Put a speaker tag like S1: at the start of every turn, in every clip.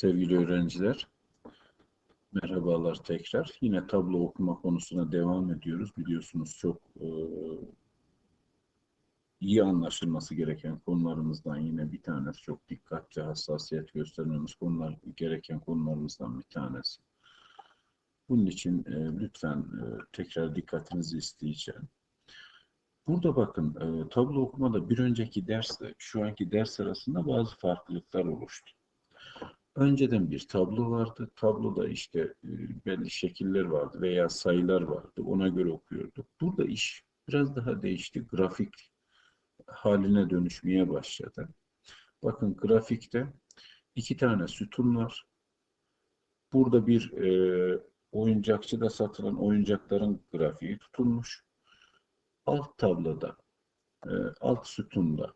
S1: Sevgili öğrenciler. Merhabalar tekrar. Yine tablo okuma konusuna devam ediyoruz. Biliyorsunuz çok e, iyi anlaşılması gereken konularımızdan yine bir tanesi. Çok dikkatli, hassasiyet göstermemiz konular gereken konularımızdan bir tanesi. Bunun için e, lütfen e, tekrar dikkatinizi isteyeceğim. Burada bakın e, tablo okumada bir önceki dersle şu anki ders arasında bazı farklılıklar oluştu. Önceden bir tablo vardı. Tabloda işte e, belli şekiller vardı veya sayılar vardı. Ona göre okuyorduk. Burada iş biraz daha değişti. Grafik haline dönüşmeye başladı. Bakın grafikte iki tane sütun var. Burada bir e, oyuncakçıda satılan oyuncakların grafiği tutulmuş. Alt tabloda, e, alt sütunda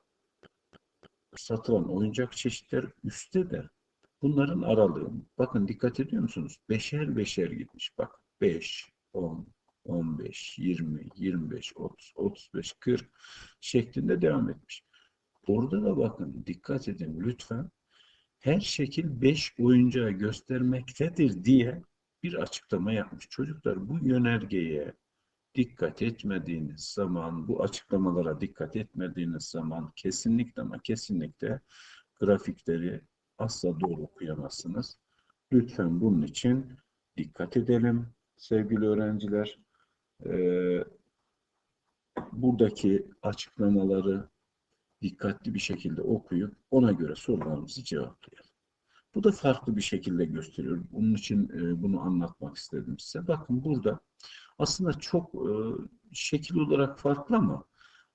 S1: satılan oyuncak çeşitleri üstte de bunların aralığı. Bakın dikkat ediyor musunuz? Beşer beşer gitmiş. Bak 5, 10, 15, 20, 25, 30, 35, 40 şeklinde devam etmiş. Burada da bakın dikkat edin lütfen. Her şekil 5 oyuncağı göstermektedir diye bir açıklama yapmış. Çocuklar bu yönergeye dikkat etmediğiniz zaman, bu açıklamalara dikkat etmediğiniz zaman kesinlikle ama kesinlikle grafikleri asla doğru okuyamazsınız. Lütfen bunun için dikkat edelim sevgili öğrenciler. Ee, buradaki açıklamaları dikkatli bir şekilde okuyup ona göre sorularımızı cevaplayalım. Bu da farklı bir şekilde gösteriyor. Bunun için e, bunu anlatmak istedim size. Bakın burada aslında çok e, şekil olarak farklı ama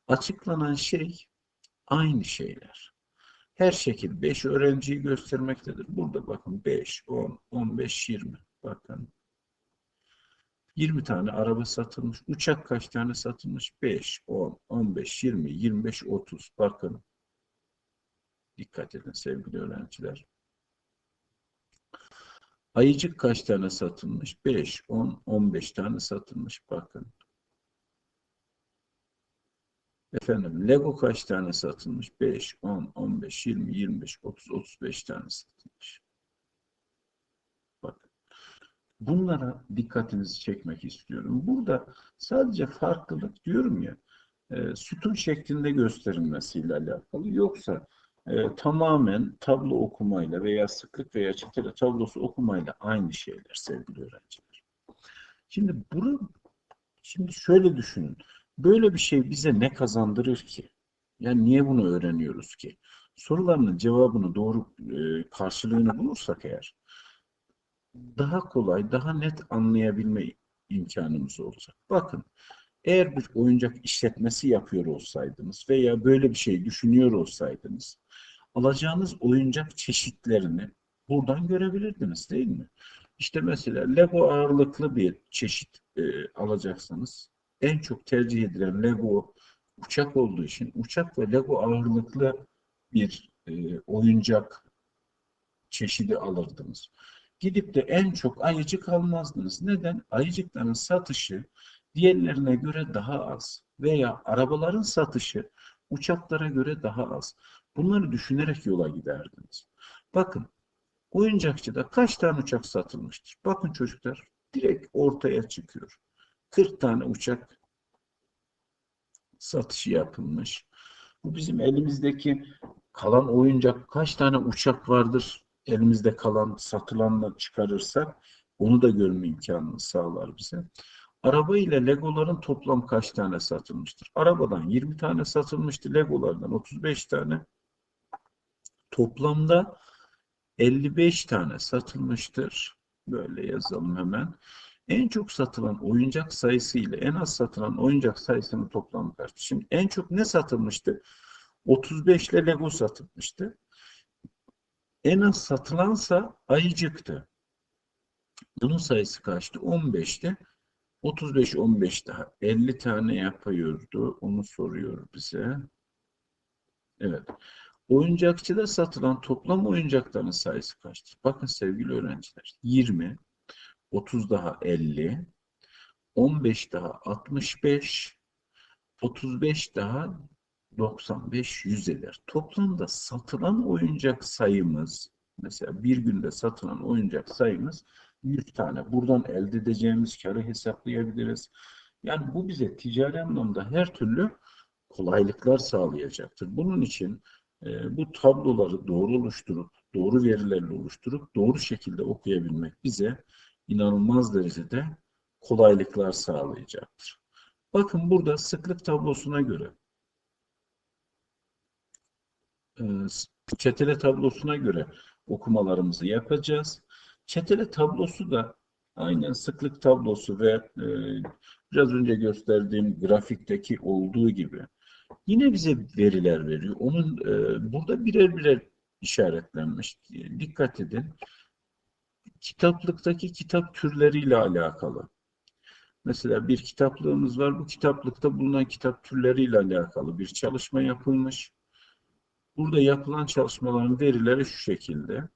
S1: açıklanan şey aynı şeyler. Her şekil 5 öğrenciyi göstermektedir. Burada bakın 5, 10, 15, 20. Bakın 20 tane araba satılmış. Uçak kaç tane satılmış? 5, 10, 15, 20, 25, 30. Bakın. Dikkat edin sevgili öğrenciler. Ayıcık kaç tane satılmış? 5, 10, 15 tane satılmış. Bakın. Efendim Lego kaç tane satılmış? 5, 10, 15, 20, 25, 30, 35 tane satılmış. Bakın. Bunlara dikkatinizi çekmek istiyorum. Burada sadece farklılık diyorum ya e, sütun şeklinde gösterilmesiyle alakalı. Yoksa e, tamamen tablo okumayla veya sıklık veya çetele tablosu okumayla aynı şeyler sevgili öğrenciler. Şimdi bunu şimdi şöyle düşünün. Böyle bir şey bize ne kazandırır ki? Yani niye bunu öğreniyoruz ki? Sorularının cevabını doğru e, karşılığını bulursak eğer daha kolay, daha net anlayabilme imkanımız olacak. Bakın, eğer bir oyuncak işletmesi yapıyor olsaydınız veya böyle bir şey düşünüyor olsaydınız, alacağınız oyuncak çeşitlerini buradan görebilirdiniz değil mi? İşte mesela Lego ağırlıklı bir çeşit e, alacaksanız en çok tercih edilen Lego uçak olduğu için uçak ve Lego ağırlıklı bir e, oyuncak çeşidi alırdınız. Gidip de en çok ayıcık almazdınız. Neden? Ayıcıkların satışı diğerlerine göre daha az veya arabaların satışı uçaklara göre daha az. Bunları düşünerek yola giderdiniz. Bakın oyuncakçıda kaç tane uçak satılmıştır? Bakın çocuklar direkt ortaya çıkıyor. 40 tane uçak satışı yapılmış. Bu bizim elimizdeki kalan oyuncak kaç tane uçak vardır elimizde kalan satılanla çıkarırsak onu da görme imkanını sağlar bize. Araba ile Legoların toplam kaç tane satılmıştır? Arabadan 20 tane satılmıştı, Legolardan 35 tane. Toplamda 55 tane satılmıştır. Böyle yazalım hemen. En çok satılan oyuncak sayısı ile en az satılan oyuncak sayısının toplamı kaç? Şimdi en çok ne satılmıştı? 35 ile Lego satılmıştı. En az satılansa ayıcıktı. Bunun sayısı kaçtı? 15'ti. 35 15 daha 50 tane yapıyordu. Onu soruyor bize. Evet. Oyuncakçıda satılan toplam oyuncakların sayısı kaçtır? Bakın sevgili öğrenciler. 20, 30 daha 50, 15 daha 65, 35 daha 95 100 eder. Toplamda satılan oyuncak sayımız Mesela bir günde satılan oyuncak sayımız 100 tane. Buradan elde edeceğimiz karı hesaplayabiliriz. Yani bu bize ticari anlamda her türlü kolaylıklar sağlayacaktır. Bunun için e, bu tabloları doğru oluşturup, doğru verilerle oluşturup, doğru şekilde okuyabilmek bize inanılmaz derecede kolaylıklar sağlayacaktır. Bakın burada sıklık tablosuna göre e, çetele tablosuna göre okumalarımızı yapacağız. Çetele tablosu da aynen sıklık tablosu ve e, biraz önce gösterdiğim grafikteki olduğu gibi yine bize veriler veriyor. Onun e, burada birer birer işaretlenmiş. Dikkat edin. Kitaplıktaki kitap türleriyle alakalı. Mesela bir kitaplığımız var. Bu kitaplıkta bulunan kitap türleriyle alakalı bir çalışma yapılmış. Burada yapılan çalışmaların verileri şu şekilde.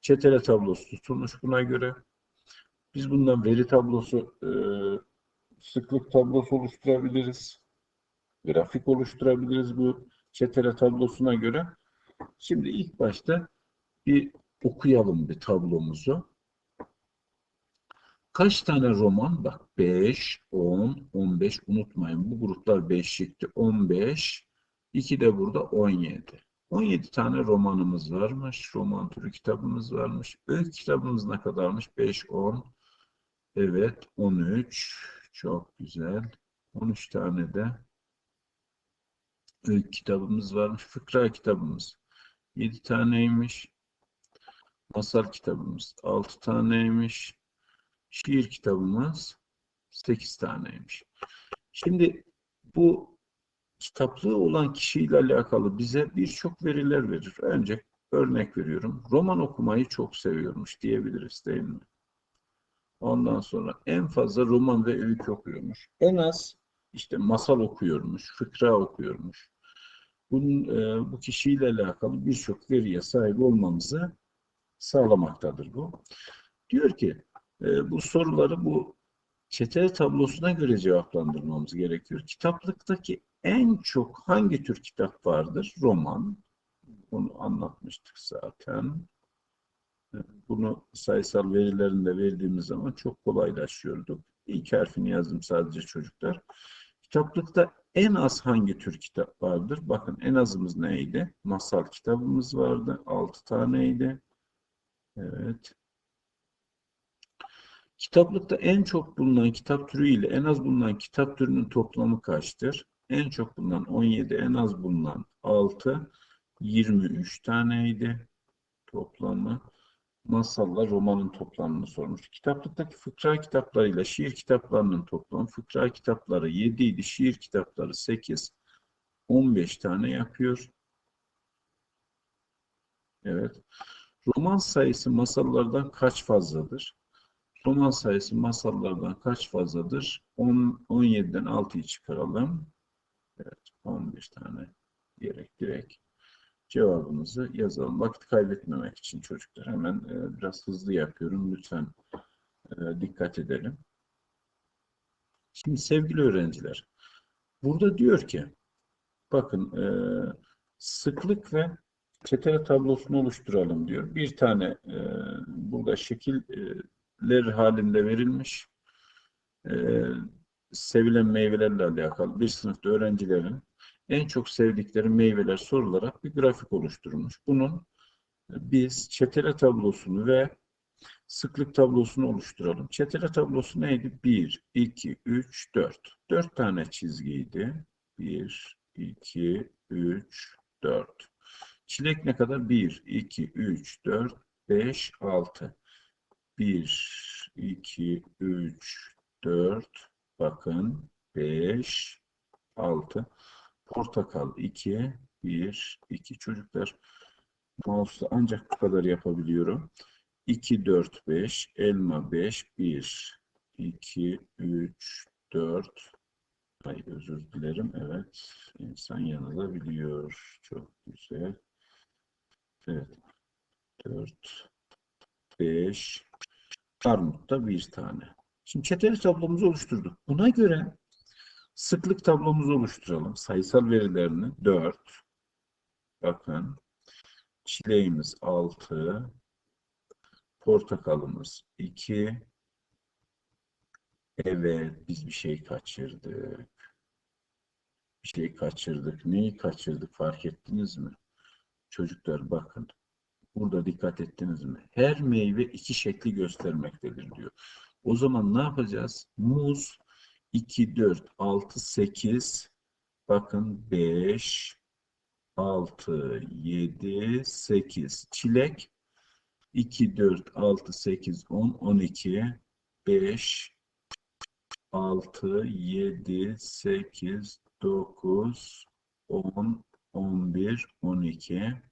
S1: Çetele tablosu tutulmuş buna göre. Biz bundan veri tablosu, e, sıklık tablosu oluşturabiliriz. Grafik oluşturabiliriz bu çetele tablosuna göre. Şimdi ilk başta bir okuyalım bir tablomuzu. Kaç tane roman? Bak 5, 10, 15 unutmayın. Bu gruplar 5 çıktı. 15, 2 de burada 17. 17 tane romanımız varmış. Roman türü kitabımız varmış. Öykü kitabımız ne kadarmış? 5, 10. Evet 13. Çok güzel. 13 tane de öykü kitabımız varmış. Fıkra kitabımız 7 taneymiş. Masal kitabımız 6 taneymiş. Şiir kitabımız 8 taneymiş. Şimdi bu kitaplığı olan kişiyle alakalı bize birçok veriler verir. Önce örnek veriyorum. Roman okumayı çok seviyormuş diyebiliriz değil mi? Ondan sonra en fazla roman ve öykü okuyormuş. En az işte masal okuyormuş, fıkra okuyormuş. Bunun, e, bu kişiyle alakalı birçok veriye sahip olmamızı sağlamaktadır bu. Diyor ki e, bu soruları bu çete tablosuna göre cevaplandırmamız gerekiyor. Kitaplıktaki en çok hangi tür kitap vardır? Roman. Bunu anlatmıştık zaten. Bunu sayısal verilerinde verdiğimiz zaman çok kolaylaşıyorduk. İlk harfini yazdım sadece çocuklar. Kitaplıkta en az hangi tür kitap vardır? Bakın en azımız neydi? Masal kitabımız vardı. 6 taneydi. Evet. Kitaplıkta en çok bulunan kitap türü ile en az bulunan kitap türünün toplamı kaçtır? En çok bulunan 17, en az bulunan 6, 23 taneydi toplamı. Masalla romanın toplamını sormuş. Kitaplıktaki fıkra kitaplarıyla şiir kitaplarının toplamı. Fıkra kitapları 7 idi, şiir kitapları 8, 15 tane yapıyor. Evet. Roman sayısı masallardan kaç fazladır? Roman sayısı masallardan kaç fazladır? 10, 17'den 6'yı çıkaralım. Evet, 11 tane diyerek direkt cevabımızı yazalım. Vakit kaybetmemek için çocuklar hemen e, biraz hızlı yapıyorum. Lütfen e, dikkat edelim. Şimdi sevgili öğrenciler, burada diyor ki, bakın e, sıklık ve çetele tablosunu oluşturalım diyor. Bir tane e, burada şekiller halinde verilmiş. E, sevilen meyvelerle alakalı bir sınıfta öğrencilerin en çok sevdikleri meyveler sorularak bir grafik oluşturulmuş. Bunun biz çetele tablosunu ve sıklık tablosunu oluşturalım. Çetele tablosu neydi? 1, 2, 3, 4. 4 tane çizgiydi. 1, 2, 3, 4. Çilek ne kadar? 1, 2, 3, 4, 5, 6. 1, 2, 3, 4. Bakın 5, 6. Portakal 2, 1, 2 çocuklar. Mouse'la ancak bu kadar yapabiliyorum. 2, 4, 5, elma 5, 1, 2, 3, 4. Ay özür dilerim. Evet. İnsan yanılabiliyor. Çok güzel. Evet. 4, 5. Armut da bir tane. Şimdi çeteli tablomuzu oluşturduk. Buna göre Sıklık tablomuzu oluşturalım. Sayısal verilerini 4. Bakın. çileğimiz 6, portakalımız 2. Evet, biz bir şey kaçırdık. Bir şey kaçırdık. Neyi kaçırdık fark ettiniz mi? Çocuklar bakın. Burada dikkat ettiniz mi? Her meyve iki şekli göstermektedir diyor. O zaman ne yapacağız? Muz 2, 4, 6, 8 bakın 5 6, 7, 8 çilek 2, 4, 6, 8, 10, 12 5 6, 7, 8, 9 10, 11, 12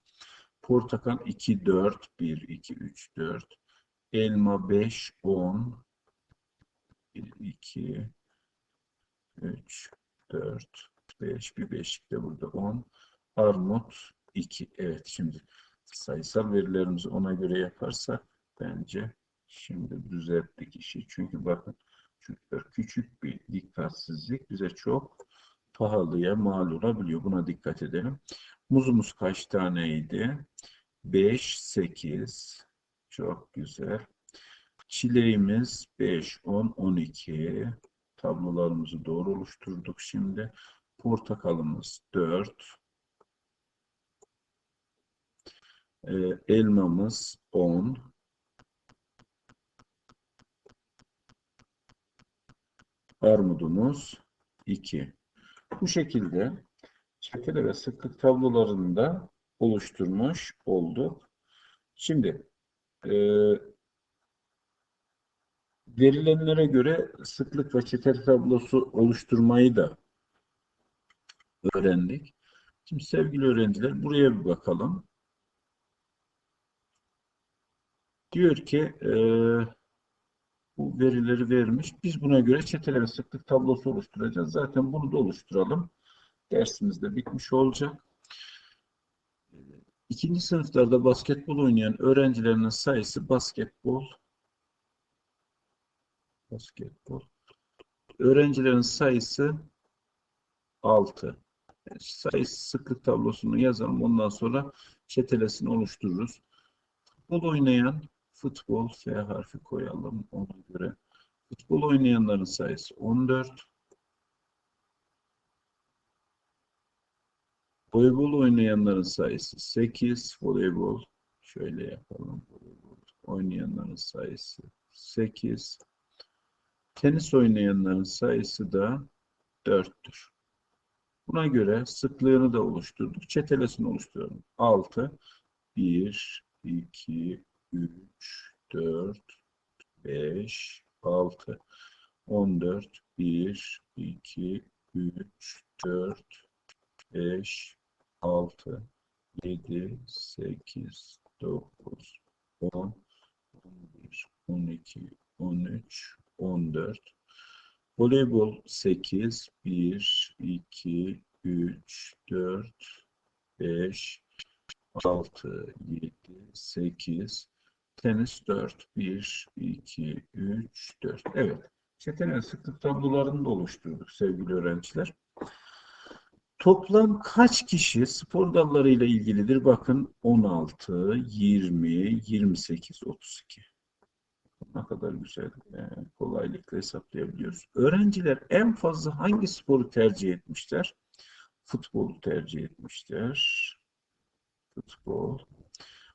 S1: Portakal 2, 4, 1, 2, 3, 4 Elma 5, 10 1, 2 3, 4 5, bir beşik de burada 10 Armut 2. Evet şimdi sayısal verilerimizi ona göre yaparsak bence şimdi düzelttik işi. Çünkü bakın küçük bir dikkatsizlik bize çok pahalıya mal olabiliyor. Buna dikkat edelim. Muzumuz kaç taneydi? 5, 8. Çok güzel. Çileğimiz 5, 10, 12. Tablolarımızı doğru oluşturduk şimdi. Portakalımız 4. Ee, elmamız 10. Armudumuz 2. Bu şekilde çetele ve sıklık tablolarını da oluşturmuş olduk. Şimdi e, verilenlere göre sıklık ve çetele tablosu oluşturmayı da öğrendik. Şimdi sevgili öğrenciler buraya bir bakalım. Diyor ki e, bu verileri vermiş. Biz buna göre çetele ve sıklık tablosu oluşturacağız. Zaten bunu da oluşturalım. Dersimiz de bitmiş olacak. İkinci sınıflarda basketbol oynayan öğrencilerin sayısı basketbol basketbol öğrencilerin sayısı 6. Sayısı sıklık tablosunu yazalım. Ondan sonra çetelesini oluştururuz. Futbol oynayan futbol F harfi koyalım ona göre. Futbol oynayanların sayısı 14. Voleybol oynayanların sayısı 8. Voleybol şöyle yapalım. Voleybol oynayanların sayısı 8. Tenis oynayanların sayısı da 4'tür. Buna göre sıklığını da oluşturduk. Çetelesini oluşturalım. 6, 1, 2, 3, 4, 5, 6, 14, 1, 2, 3, 4, 5, 6, 7, 8, 9, 10, 11, 12, 13, 14. Voleybol 8, 1, 2, 3, 4, 5, 6, 7, 8, tenis 4, 1, 2, 3, 4. Evet. Çetene sıklık tablolarını da oluşturduk sevgili öğrenciler. Toplam kaç kişi spor dallarıyla ilgilidir? Bakın 16, 20, 28, 32. Ne kadar güzel, e, kolaylıkla hesaplayabiliyoruz. Öğrenciler en fazla hangi sporu tercih etmişler? Futbolu tercih etmişler. Futbol.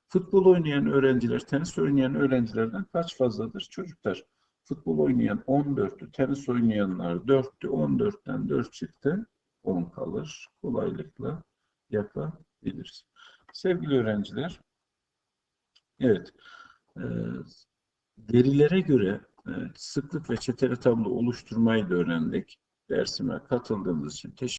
S1: Futbol oynayan öğrenciler, tenis oynayan öğrencilerden kaç fazladır? Çocuklar, futbol oynayan 14'tü, tenis oynayanlar 4'tü, 14'ten 4 çıktı, 10 kalır. Kolaylıkla yapabiliriz. Sevgili öğrenciler, evet, e, verilere göre e, sıklık ve çeteli tablo oluşturmayı da öğrendik. Dersime katıldığınız için teşekkür